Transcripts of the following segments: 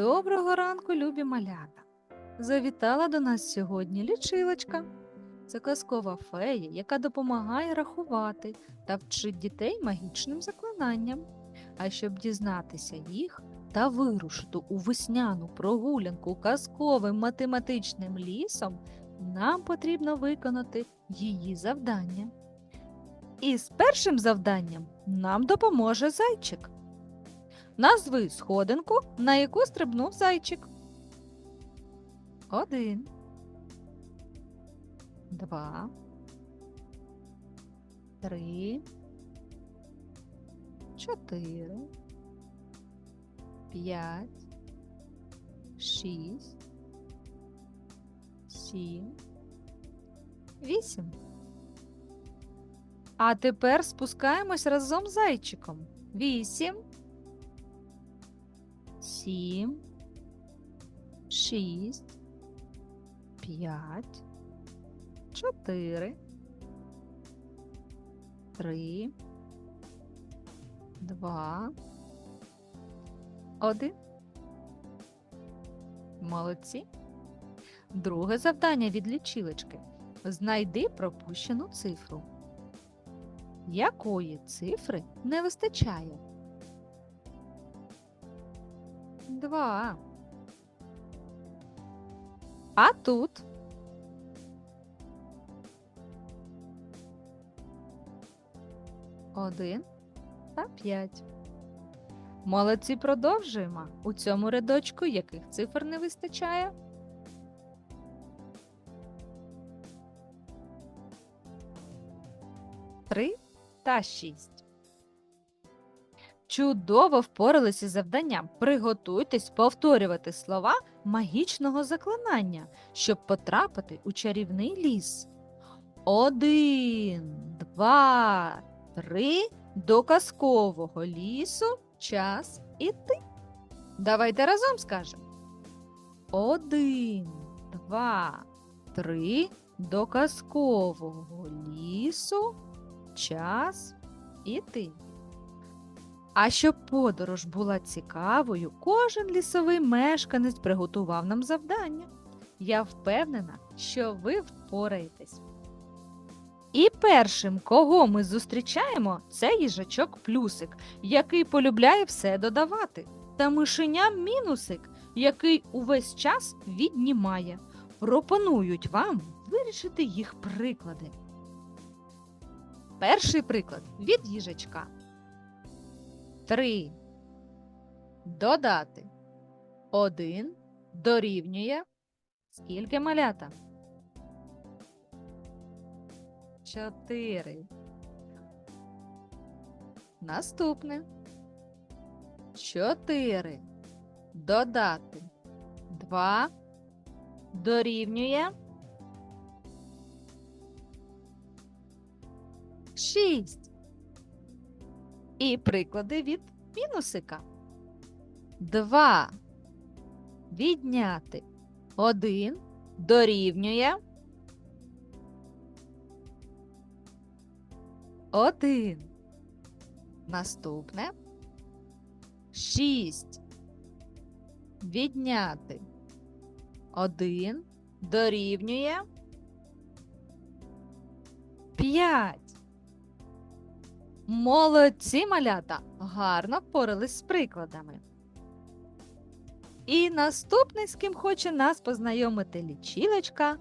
Доброго ранку, любі малята! Завітала до нас сьогодні лічилочка. Це казкова фея, яка допомагає рахувати та вчить дітей магічним заклинанням. А щоб дізнатися їх та вирушити у весняну прогулянку казковим математичним лісом, нам потрібно виконати її завдання. І з першим завданням нам допоможе зайчик. Назви сходинку, на яку стрибнув зайчик. Один. Два. Три. Чотири. П'ять. Шість. Сім. Вісім. А тепер спускаємось разом з зайчиком. Вісім сім, шість, п'ять, чотири, три, два, один. Молодці. Друге завдання від лічилочки. Знайди пропущену цифру. Якої цифри не вистачає? Два. А тут? Один та п'ять. Молодці продовжуємо. У цьому рядочку яких цифр не вистачає? Три та шість. Чудово впоралися з завданням. Приготуйтесь повторювати слова магічного заклинання, щоб потрапити у чарівний ліс. Один, два, три. До казкового лісу час іти. Давайте разом скажемо. Один, два, три. До казкового лісу час іти. А щоб подорож була цікавою, кожен лісовий мешканець приготував нам завдання. Я впевнена, що ви впораєтесь. І першим, кого ми зустрічаємо, це їжачок плюсик, який полюбляє все додавати, та мишеня мінусик, який увесь час віднімає. Пропонують вам вирішити їх приклади. Перший приклад від їжачка. 3. Додати. 1 дорівнює. Скільки малята? 4. Наступне. 4. Додати. 2 дорівнює. 6. І приклади від мінусика. 2. Відняти 1 дорівнює 1. Наступне 6. Відняти 1 дорівнює 5. Молодці малята! Гарно впорались з прикладами. І наступний, з ким хоче нас познайомити лічилочка,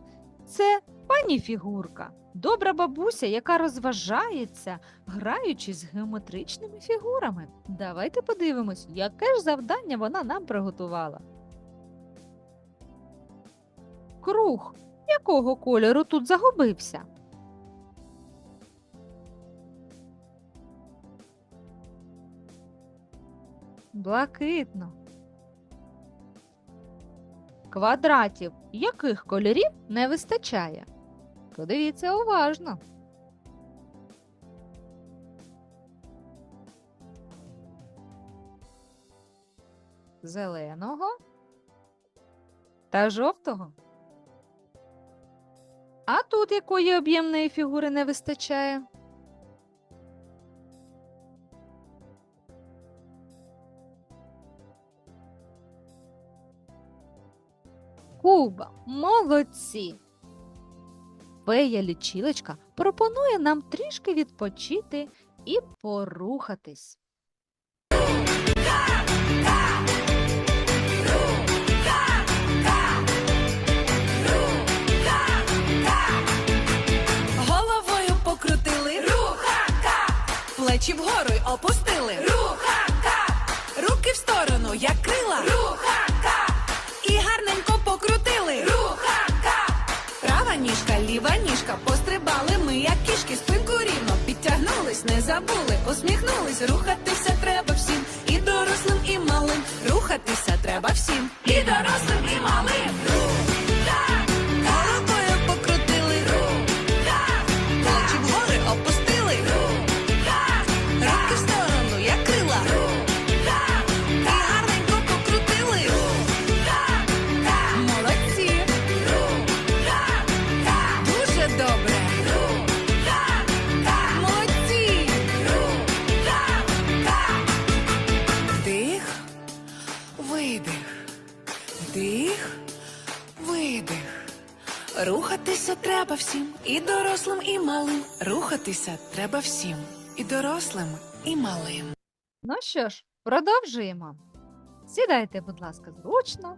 це пані фігурка, добра бабуся, яка розважається, граючись з геометричними фігурами. Давайте подивимось, яке ж завдання вона нам приготувала. Круг якого кольору тут загубився? Блакитно. Квадратів яких кольорів не вистачає? Подивіться уважно. Зеленого та жовтого. А тут якої об'ємної фігури не вистачає? Куба, молодці! Фея лічилочка пропонує нам трішки відпочити і порухатись. Підтягнулись, не забули, усміхнулись. Рухатися треба всім, і дорослим, і малим. Рухатися треба всім, і дорослим, і малим. Ну що ж, продовжуємо. Сідайте, будь ласка, зручно.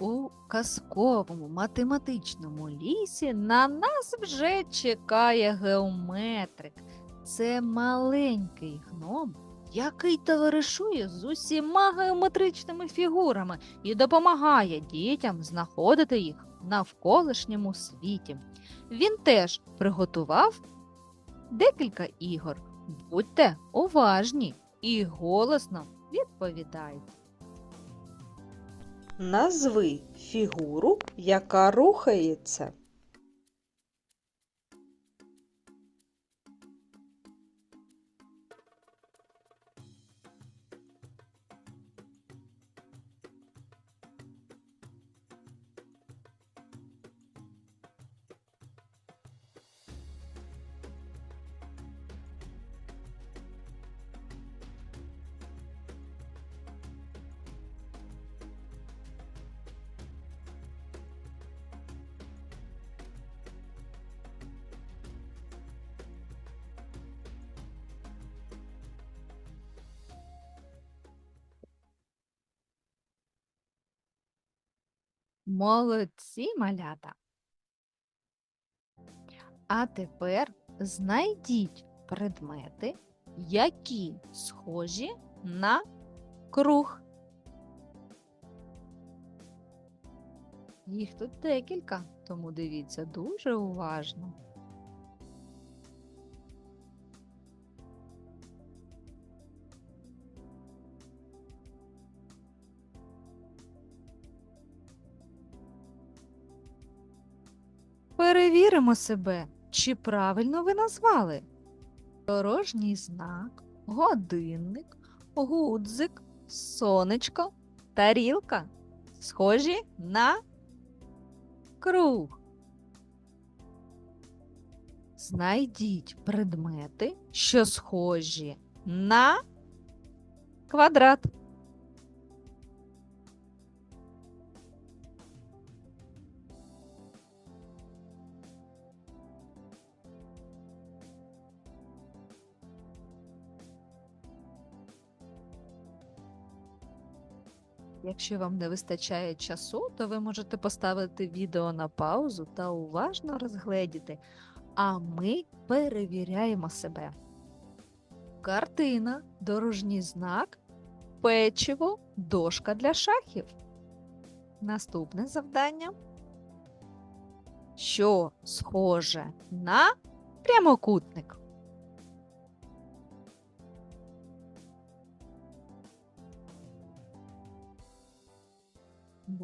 У казковому математичному лісі на нас вже чекає геометрик. Це маленький гном, який товаришує з усіма геометричними фігурами і допомагає дітям знаходити їх навколишньому світі. Він теж приготував декілька ігор. Будьте уважні і голосно відповідайте. Назви фігуру, яка рухається. Молодці, малята. А тепер знайдіть предмети, які схожі на круг. Їх тут декілька, тому дивіться дуже уважно. Перевіримо себе, чи правильно ви назвали. Дорожній знак, годинник, гудзик, сонечко, тарілка схожі на круг. Знайдіть предмети, що схожі на квадрат. Якщо вам не вистачає часу, то ви можете поставити відео на паузу та уважно розгледіти. А ми перевіряємо себе. Картина, дорожній знак, печиво, дошка для шахів. Наступне завдання. Що схоже на прямокутник?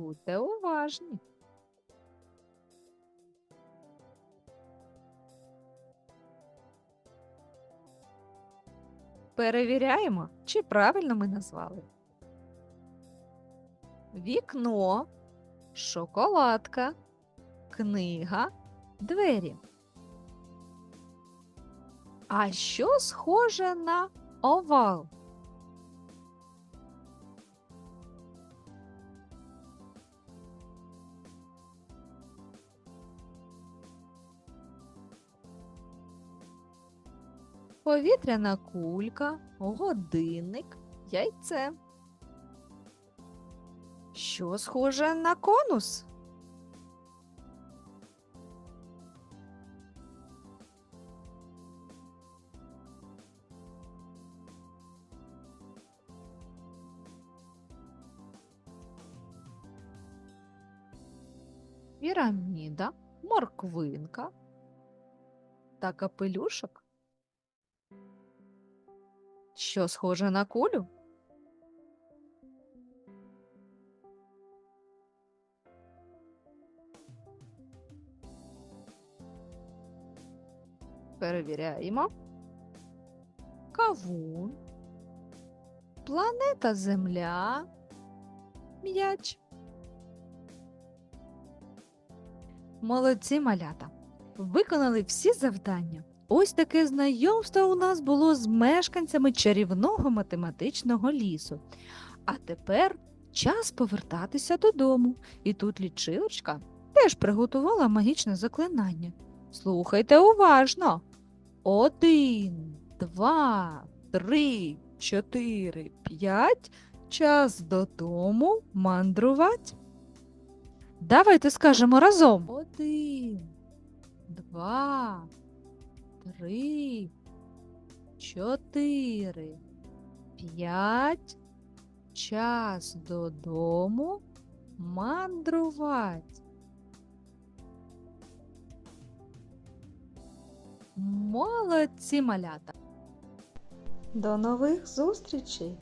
Будьте уважні. Перевіряємо, чи правильно ми назвали. Вікно, шоколадка, книга, двері. А що схоже на овал? Повітряна кулька, годинник, яйце. Що схоже на конус? Піраміда, морквинка та капелюшок. Що схоже на кулю? Перевіряємо. Кавун, планета Земля, м'яч. Молодці малята. Виконали всі завдання. Ось таке знайомство у нас було з мешканцями чарівного математичного лісу. А тепер час повертатися додому. І тут лічилочка теж приготувала магічне заклинання. Слухайте уважно. Один, два, три, чотири, п'ять. Час додому мандрувати. Давайте скажемо разом. Один, два, три, чотири, п'ять. Час додому мандрувати. Молодці малята! До нових зустрічей!